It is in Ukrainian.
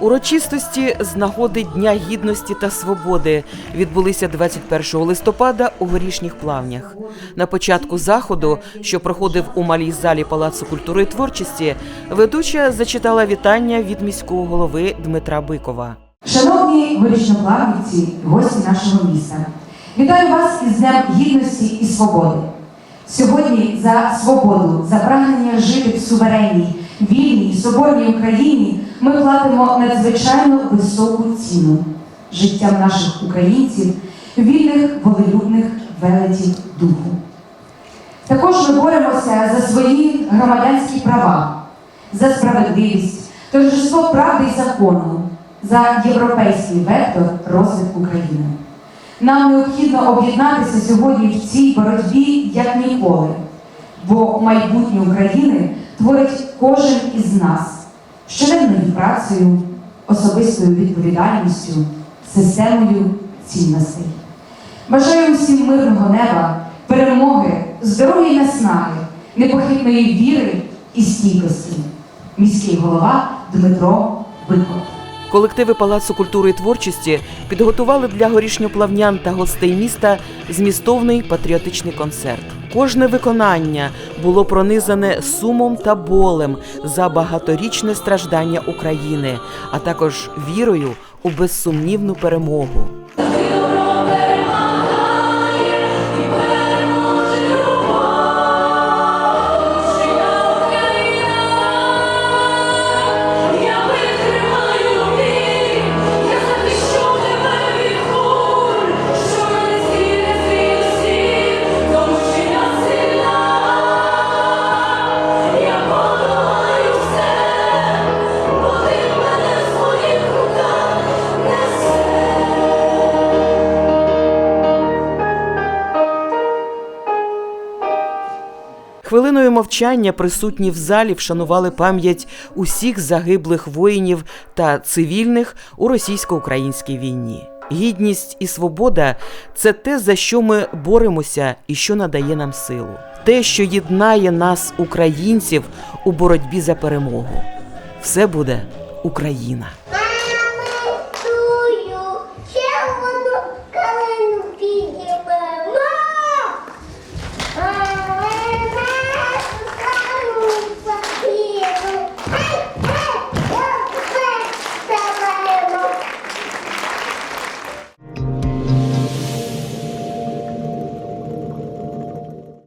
Урочистості з нагоди Дня гідності та свободи відбулися 21 листопада у горішніх плавнях. На початку заходу, що проходив у малій залі Палацу культури і творчості, ведуча зачитала вітання від міського голови Дмитра Бикова. Шановні горішньоплавнівці, гості нашого міста, вітаю вас із Днем Гідності і Свободи. Сьогодні за свободу, за прагнення жити в суверенній, вільній, соборній Україні ми платимо надзвичайно високу ціну життям наших українців, вільних, волелюбних велетів духу. Також ми боремося за свої громадянські права, за справедливість, торжество правди і закону, за європейський вектор розвитку країни. Нам необхідно об'єднатися сьогодні в цій боротьбі як ніколи, бо майбутнє України творить кожен із нас щоденною працею, особистою відповідальністю, системою цінностей. Бажаю всім мирного неба, перемоги, здоров'я наснаги, непохитної віри і стійкості. Міський голова Дмитро Биков. Колективи Палацу культури і творчості підготували для горішньоплавнян та гостей міста змістовний патріотичний концерт. Кожне виконання було пронизане сумом та болем за багаторічне страждання України, а також вірою у безсумнівну перемогу. Хвилиною мовчання присутні в залі вшанували пам'ять усіх загиблих воїнів та цивільних у російсько-українській війні. Гідність і свобода це те, за що ми боремося і що надає нам силу, те, що єднає нас, українців, у боротьбі за перемогу. Все буде Україна.